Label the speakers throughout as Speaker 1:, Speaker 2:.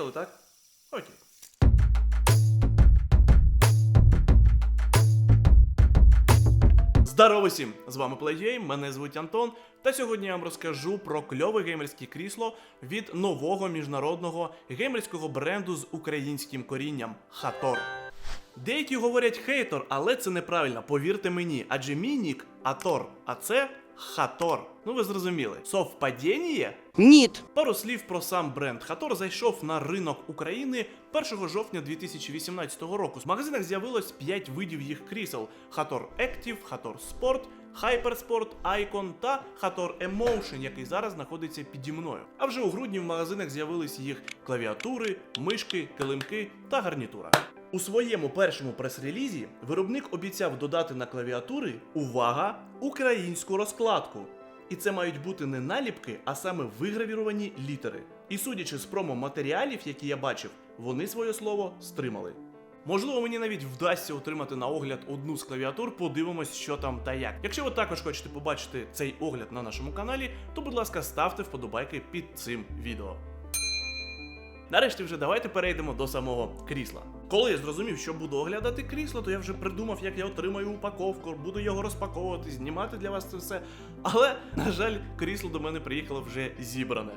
Speaker 1: Поїхали, так? Окей. Здорово всім! З вами PlayGame, мене звуть Антон, та сьогодні я вам розкажу про кльове геймерське крісло від нового міжнародного геймерського бренду з українським корінням Хатор. Деякі говорять хейтор, але це неправильно, повірте мені, адже мій нік Атор, а це Хатор. Ну ви зрозуміли. Совпадіння?
Speaker 2: Ніт.
Speaker 1: Пару слів про сам бренд. Хатор зайшов на ринок України 1 жовтня 2018 року. В магазинах з'явилось 5 видів їх крісел: Хатор Active, Хатор Sport, Hypersport, Icon та Хатор Emotion, який зараз знаходиться піді мною. А вже у грудні в магазинах з'явились їх клавіатури, мишки, килимки та гарнітура. У своєму першому прес-релізі виробник обіцяв додати на клавіатури увага українську розкладку. І це мають бути не наліпки, а саме вигравіровані літери. І судячи з промо-матеріалів, які я бачив, вони своє слово стримали. Можливо, мені навіть вдасться отримати на огляд одну з клавіатур, подивимось, що там та як. Якщо ви також хочете побачити цей огляд на нашому каналі, то будь ласка, ставте вподобайки під цим відео. Нарешті вже давайте перейдемо до самого крісла. Коли я зрозумів, що буду оглядати крісло, то я вже придумав, як я отримаю упаковку, буду його розпаковувати, знімати для вас це все. Але, на жаль, крісло до мене приїхало вже зібране.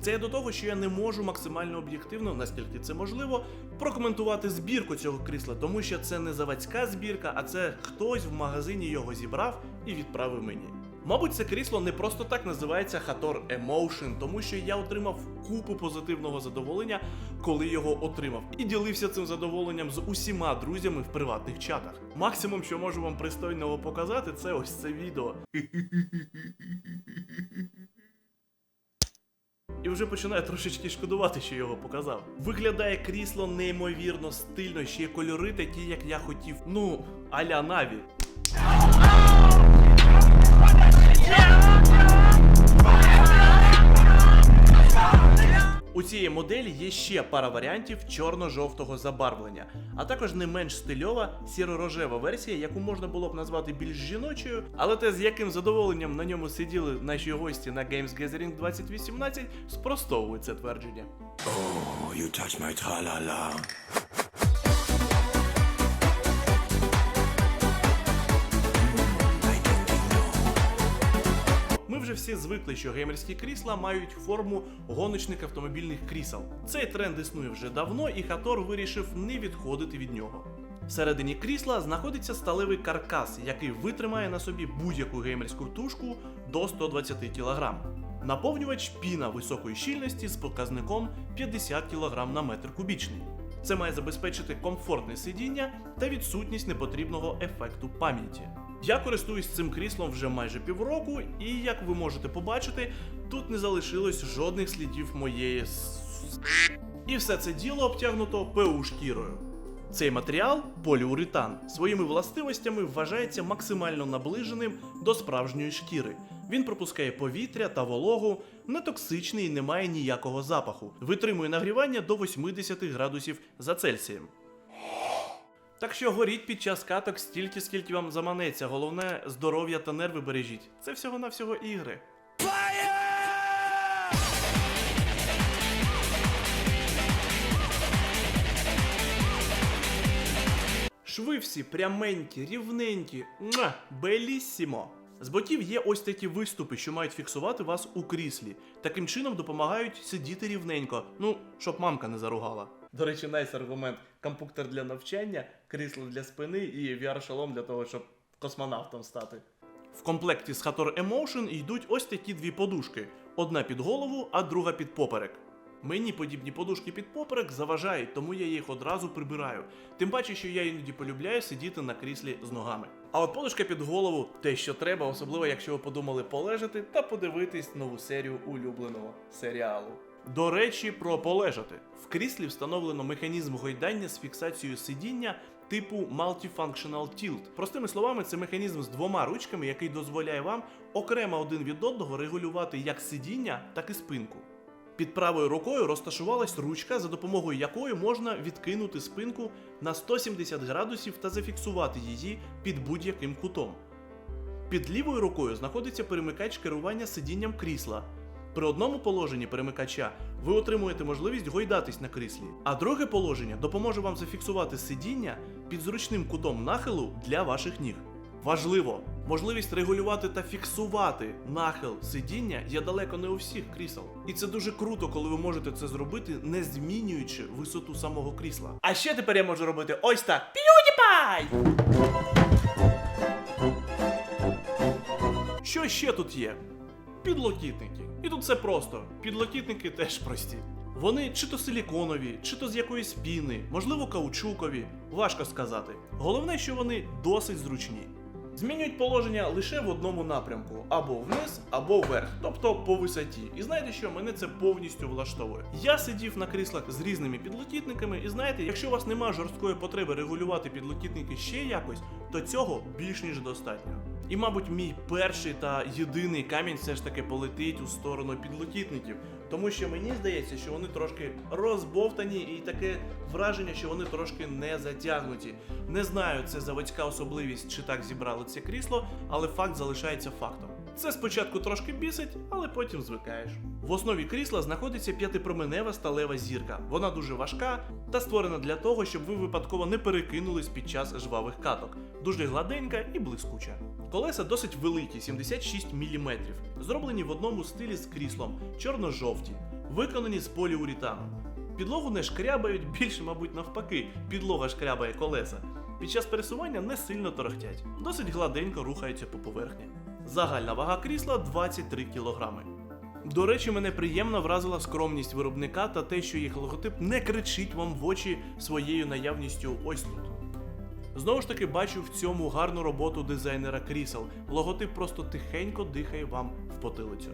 Speaker 1: Це я до того, що я не можу максимально об'єктивно, наскільки це можливо, прокоментувати збірку цього крісла, тому що це не заводська збірка, а це хтось в магазині його зібрав і відправив мені. Мабуть, це крісло не просто так називається Hator Emotion, тому що я отримав купу позитивного задоволення, коли його отримав, і ділився цим задоволенням з усіма друзями в приватних чатах. Максимум, що можу вам пристойного показати, це ось це відео. І вже починаю трошечки шкодувати, що його показав. Виглядає крісло неймовірно стильно, ще й кольори такі, як я хотів. Ну, аля Наві. У цієї моделі є ще пара варіантів чорно-жовтого забарвлення, а також не менш стильова сіро-рожева версія, яку можна було б назвати більш жіночою, але те, з яким задоволенням на ньому сиділи наші гості на Games Gathering 2018, спростовує це твердження.
Speaker 3: Oh, you touch my tra-la-la.
Speaker 1: Вже всі звикли, що геймерські крісла мають форму гоночних автомобільних крісел. Цей тренд існує вже давно, і Хатор вирішив не відходити від нього. Всередині крісла знаходиться сталевий каркас, який витримає на собі будь-яку геймерську тушку до 120 кг. Наповнювач піна високої щільності з показником 50 кг на метр кубічний. Це має забезпечити комфортне сидіння та відсутність непотрібного ефекту пам'яті. Я користуюсь цим кріслом вже майже півроку, і як ви можете побачити, тут не залишилось жодних слідів моєї і все це діло обтягнуто ПУ шкірою. Цей матеріал поліуретан своїми властивостями вважається максимально наближеним до справжньої шкіри. Він пропускає повітря та вологу, не токсичний і не має ніякого запаху. Витримує нагрівання до 80 градусів за Цельсієм. Так що горіть під час каток стільки, скільки вам заманеться. Головне здоров'я та нерви бережіть. Це всього-навсього ігри. Шви всі пряменькі, рівненькі, Муа! белісімо. З боків є ось такі виступи, що мають фіксувати вас у кріслі. Таким чином допомагають сидіти рівненько, ну, щоб мамка не заругала. До речі, найс аргумент. Компуктор для навчання, крісло для спини і VR-шолом для того, щоб космонавтом стати. В комплекті з Hator Emotion йдуть ось такі дві подушки: одна під голову, а друга під поперек. Мені подібні подушки під поперек заважають, тому я їх одразу прибираю. Тим паче, що я іноді полюбляю сидіти на кріслі з ногами. А от подушка під голову те, що треба, особливо якщо ви подумали полежати та подивитись нову серію улюбленого серіалу. До речі, про полежати. В кріслі встановлено механізм гойдання з фіксацією сидіння типу Multifunctional Tilt. Простими словами, це механізм з двома ручками, який дозволяє вам окремо один від одного регулювати як сидіння, так і спинку. Під правою рукою розташувалась ручка, за допомогою якої можна відкинути спинку на 170 градусів та зафіксувати її під будь-яким кутом. Під лівою рукою знаходиться перемикач керування сидінням крісла. При одному положенні перемикача ви отримуєте можливість гойдатись на кріслі, а друге положення допоможе вам зафіксувати сидіння під зручним кутом нахилу для ваших ніг. Важливо, можливість регулювати та фіксувати нахил сидіння є далеко не у всіх крісел. І це дуже круто, коли ви можете це зробити, не змінюючи висоту самого крісла. А ще тепер я можу робити ось так. PewDiePie! Що ще тут є? Підлокітники. І тут все просто. Підлокітники теж прості. Вони чи то силіконові, чи то з якоїсь піни, можливо, каучукові, важко сказати. Головне, що вони досить зручні. Змінюють положення лише в одному напрямку: або вниз, або вверх, тобто по висоті. І знаєте що, мене це повністю влаштовує. Я сидів на кріслах з різними підлокітниками, і знаєте, якщо у вас немає жорсткої потреби регулювати підлокітники ще якось, то цього більш ніж достатньо. І, мабуть, мій перший та єдиний камінь все ж таки полетить у сторону підлокітників, тому що мені здається, що вони трошки розбовтані, і таке враження, що вони трошки не затягнуті. Не знаю, це заводська особливість чи так зібрали це крісло, але факт залишається фактом. Це спочатку трошки бісить, але потім звикаєш. В основі крісла знаходиться п'ятипроменева сталева зірка. Вона дуже важка та створена для того, щоб ви випадково не перекинулись під час жвавих каток. Дуже гладенька і блискуча. Колеса досить великі, 76 мм, зроблені в одному стилі з кріслом, чорно-жовті, виконані з поліуретану. Підлогу не шкрябають, більше, мабуть, навпаки, підлога шкрябає колеса. Під час пересування не сильно торохтять, досить гладенько рухаються по поверхні. Загальна вага крісла 23 кг. До речі, мене приємно вразила скромність виробника та те, що їх логотип не кричить вам в очі своєю наявністю ось тут. Знову ж таки, бачу в цьому гарну роботу дизайнера крісел. Логотип просто тихенько дихає вам в потилицю.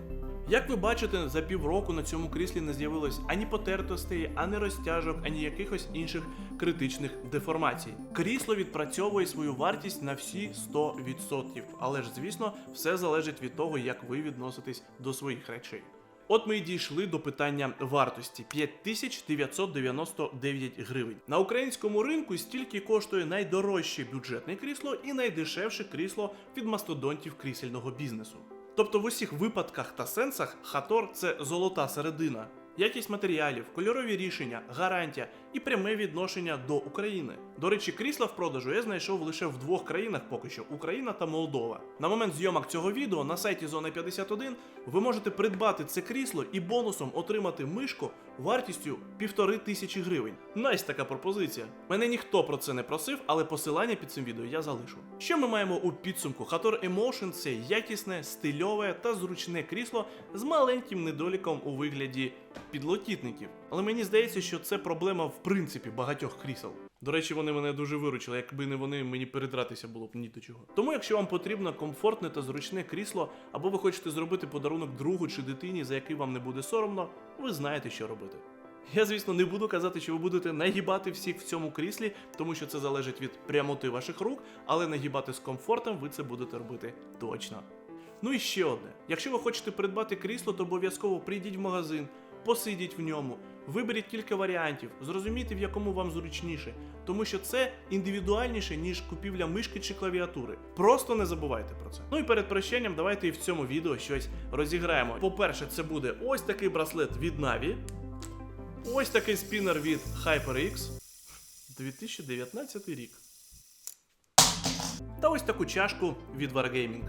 Speaker 1: Як ви бачите, за півроку на цьому кріслі не з'явилось ані потертостей, ані розтяжок, ані якихось інших критичних деформацій. Крісло відпрацьовує свою вартість на всі 100%, але ж, звісно, все залежить від того, як ви відноситесь до своїх речей. От ми й дійшли до питання вартості 5999 гривень. На українському ринку стільки коштує найдорожче бюджетне крісло і найдешевше крісло від мастодонтів крісельного бізнесу. Тобто в усіх випадках та сенсах Хатор це золота середина, якість матеріалів, кольорові рішення, гарантія і пряме відношення до України. До речі, крісла в продажу я знайшов лише в двох країнах поки що Україна та Молдова. На момент зйомок цього відео на сайті Зона 51 ви можете придбати це крісло і бонусом отримати мишку вартістю півтори тисячі гривень. Найс така пропозиція. Мене ніхто про це не просив, але посилання під цим відео я залишу. Що ми маємо у підсумку? Hator Emotion це якісне, стильове та зручне крісло з маленьким недоліком у вигляді підлокітників. Але мені здається, що це проблема в принципі багатьох крісел. До речі, вони мене дуже виручили, якби не вони, мені передратися було б ні до чого. Тому, якщо вам потрібно комфортне та зручне крісло, або ви хочете зробити подарунок другу чи дитині, за який вам не буде соромно, ви знаєте, що робити. Я, звісно, не буду казати, що ви будете нагибати всіх в цьому кріслі, тому що це залежить від прямоти ваших рук, але нагибати з комфортом ви це будете робити точно. Ну і ще одне: якщо ви хочете придбати крісло, то обов'язково прийдіть в магазин, посидіть в ньому, виберіть кілька варіантів, зрозумійте, в якому вам зручніше, тому що це індивідуальніше, ніж купівля мишки чи клавіатури. Просто не забувайте про це. Ну і перед прощанням давайте і в цьому відео щось розіграємо. По-перше, це буде ось такий браслет від Na'Vi, ось такий спінер від HyperX 2019 рік. Та ось таку чашку від Wargaming.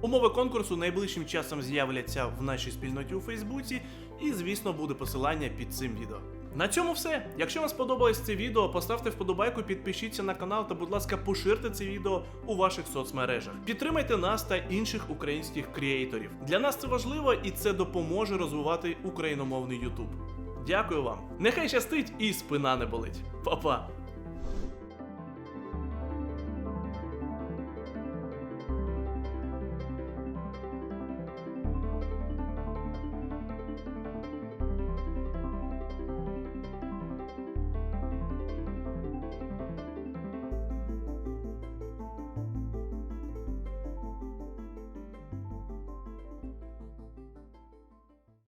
Speaker 1: Умови конкурсу найближчим часом з'являться в нашій спільноті у Фейсбуці, і, звісно, буде посилання під цим відео. На цьому все. Якщо вам сподобалось це відео, поставте вподобайку, підпишіться на канал та, будь ласка, поширте це відео у ваших соцмережах. Підтримайте нас та інших українських креаторів. Для нас це важливо і це допоможе розвивати україномовний YouTube. Дякую вам. Нехай щастить і спина не болить. Па-па!